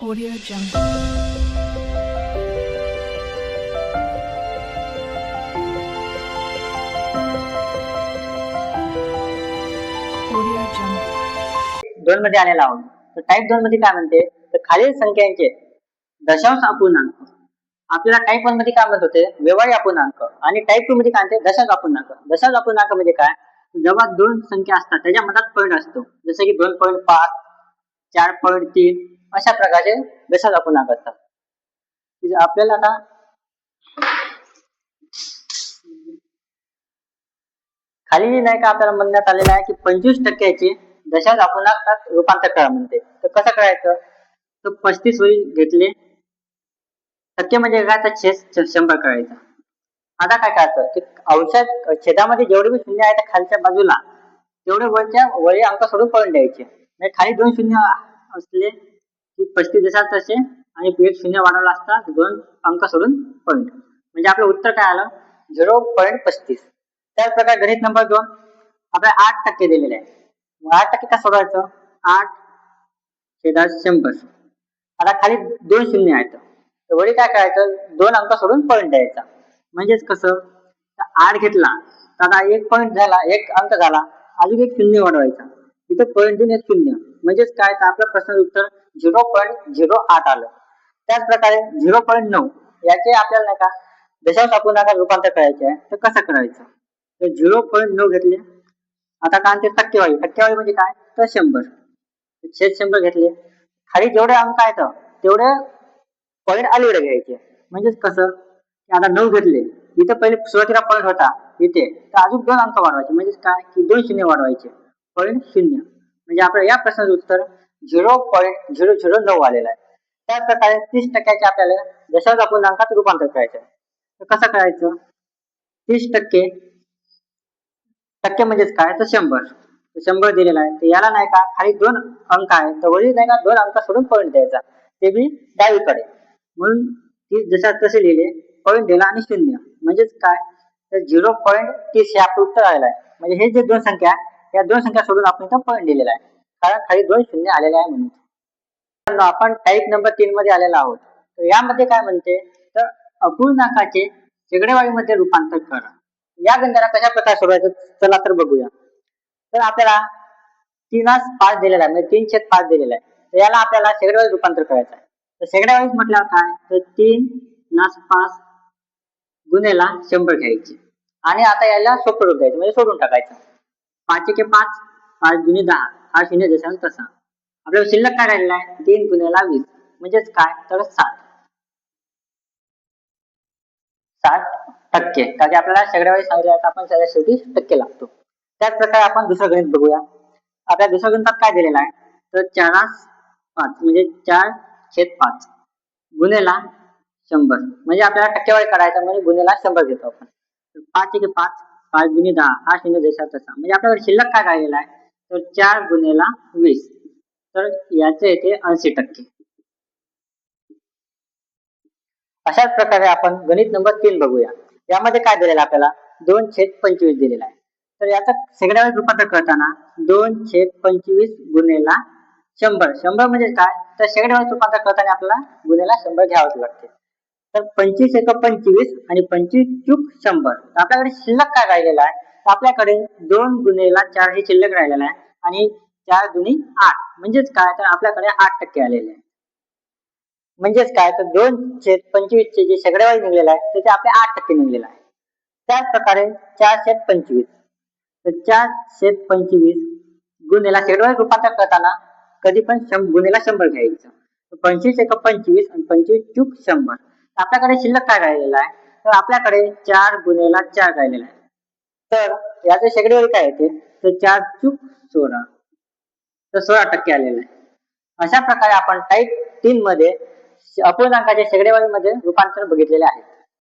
Audio Jungle. दोन मध्ये आलेला आहोत. तर टाईप दोन मध्ये काय म्हणते? तर खालील संख्यांचे दशांश अपूर्णांक. आपल्याला टाईप वनमध्ये काय म्हणत होते? व्यवहारी अपूर्णांक. आणि टाईप टू मध्ये काय म्हणते? दशांश अपूर्णांक. दशांश अपूर्णांक म्हणजे काय? जेव्हा दोन संख्या असतात त्याच्या मधात पॉईंट असतो. जसं की दोन पॉईंट पाच चार पॉईंट तीन अशा प्रकारचे दशांश अपूर्णांक असतात आपल्याला आता खाली नाही का आपल्याला म्हणण्यात आलेलं आहे की पंचवीस टक्क्याचे दशांश अपूर्णांकात रूपांतर करा म्हणते. तर कसं करायचं? तर पस्तीस होईल घेतले. टक्के म्हणजे काय? तर छेद शंभर करायचा. आता काय करायचं? की अंशात छेदामध्ये जेवढे बी शून्य आहे त्या खालच्या बाजूला तेवढे वरच्या वरी अंक सोडून पळून द्यायचे. म्हणजे खाली दोन शून्य असले पस्तीस जशात तसे आणि एक शून्य वाढवला असता दोन अंक सोडून पॉईंट म्हणजे आपलं उत्तर काय आलं? झिरो पॉईंट पस्तीस. त्याच प्रकारे गणित नंबर दोन. आपल्याला आठ टक्के दिलेले आहे. आठ टक्के का सोडवायचं? आठ छेदा शंभर. आता खाली दोन शून्य आहेत. तर वरी काय करायचं? दोन अंक सोडून पॉईंट द्यायचा. म्हणजेच कसं? आठ घेतला. तर आता एक पॉईंट झाला एक अंक झाला. अजून एक शून्य वाढवायचा. इथं पॉईंट देऊन एक शून्य. म्हणजेच काय? तर आपलं प्रश्नाचं उत्तर झिरो पॉईंट झिरो आठ आलं. त्याच प्रकारे झिरो पॉईंट नऊ याचे आपल्याला नाही का दशांश अपूर्णांकात रूपांतर करायचे आहे. तर कसं करायचं? तर झिरो पॉईंट नऊ घेतले. आता काय ते टक्केवारी. टक्केवारी म्हणजे काय? तर शंभर. छेद शंभर घेतले. खाली जेवढे अंक आहेत तेवढे पॉईंट अलीकडे घ्यायचे. म्हणजेच कसं? की आता नऊ घेतले. इथं पहिले सुरुवातीला पॉईंट होता. इथे. तर अजून दोन अंक वाढवायचे. म्हणजेच काय? की दोन शून्य वाढवायचे. पॉईंट शून्य. म्हणजे आपलं या प्रश्नाचं उत्तर झिरो पॉईंट झिरो झिरो नऊ आलेलं आहे. त्याच प्रकारे तीस टक्क्याचे आपल्याला दशांश अपूर्णांकात रूपांतर करायचं आहे. तर कसं करायचं? तीस टक्के टक्के म्हणजेच काय? तर शंभर. शंभर दिलेला आहे. तर याला नाही का खाली दोन अंक आहे तर वरील नाही का दोन अंक सोडून पॉईंट द्यायचा. ते बी डावीकडे. म्हणून ती जशा तसे लिहिले पॉईंट दिला आणि शून्य. म्हणजेच काय? तर झिरो पॉईंट तीस हे आपलं उत्तर आलेलं आहे. म्हणजे हे जे दोन संख्या आहे, या दोन संख्या सोडून आपण इथं पॉईंट दिलेला आहे. कारण खाली दोन शून्य आलेले आहे म्हणून. आपण टाईप नंबर तीन मध्ये आलेला आहोत. तर यामध्ये काय म्हणते? तर अपूर्णांकाचे शेगडेवाळीमध्ये रूपांतर करा. या गंधाला कशा प्रकारे सोडवायचं? चला तर बघूया. तर आपल्याला तीनास पाच दिलेला आहे. म्हणजे तीन छेद पाच दिलेला आहे. तर याला आपल्याला शेगडेवाडी रूपांतर करायचं आहे. तर शेगड्यावाईज म्हटल्यावर काय? तर तीन नास पाच गुन्हेला शंभर घ्यायचे. आणि आता याला सोपं रूप द्यायचं. म्हणजे सोडून टाकायचं. पाच एके पाच पाच जुने दहा हा शून्य जसा तसा. आपल्याला शिल्लक काय राहिलेला आहे? तीन गुन्ह्याला वीस. म्हणजेच काय? तर साठ. साठ टक्के. कारण की आपल्याला शेगड्यावेळी सांगितलं तर आपण सगळ्या शेवटी टक्के लागतो. त्याच प्रकारे आपण दुसरं गणित बघूया. आपल्या दुसऱ्या गणितात काय दिलेलं आहे? तर चारास पाच म्हणजे चार छेद पाच. गुन्हेला शंभर. म्हणजे आपल्याला टक्केवारी करायचं म्हणजे गुन्हेला शंभर घेतो आपण. पाच एक पाच पाच गुणे दहा हा शून्य जसा तसा म्हणजे आपल्याकडे शिल्लक काय राहिलेला आहे? तर चार गुन्हेला वीस. तर याचे येते ऐंशी टक्के. अशाच प्रकारे आपण गणित नंबर तीन बघूया. यामध्ये काय दिलेलं आपल्याला? दोन छेद पंचवीस दिलेला आहे. तर याचा सगळ्या रूपांतर करताना दोन छेद पंचवीस गुन्हेला शंभर. शंभर म्हणजे काय? तर शेगड्या रूपांतर करताना आपल्याला गुन्हेला शंभर घ्यावंच लागते. तर पंचवीस एक पंचवीस आणि पंचवीस चूक शंभर. आपल्याकडे शिल्लक काय राहिलेला आहे? तर आपल्याकडे दोन गुन्हेला चार हे शिल्लक राहिलेला आहे आणि चार दुनी आठ. म्हणजेच काय? तर आपल्याकडे आठ टक्के आलेले आहे. म्हणजेच काय? तर दोन छेद पंचवीस चे जे शेगडेवारी निघलेला आहे त्याचे आपले आठ टक्के निघलेला आहे. त्याच प्रकारे चार शेत पंचवीस. तर चार शेत पंचवीस गुन्हेला शेगडेवारी रूपांतर करताना कधी पण शंभ गुन्हेला शंभर घ्यायचं. पंचवीस एक पंचवीस आणि पंचवीस चूक शंभर. आपल्याकडे शिल्लक काय राहिलेला आहे? तर आपल्याकडे चार गुन्हेला चार राहिलेला आहे. तर याचे शेगडेवारी काय येते तर चार चूक सोळा तर सोळा टक्के आलेलं आहे. अशा प्रकारे आपण टाईप तीन मध्ये अपूर्णांकाच्या शेकडेवारीमध्ये रूपांतर बघितलेले आहे.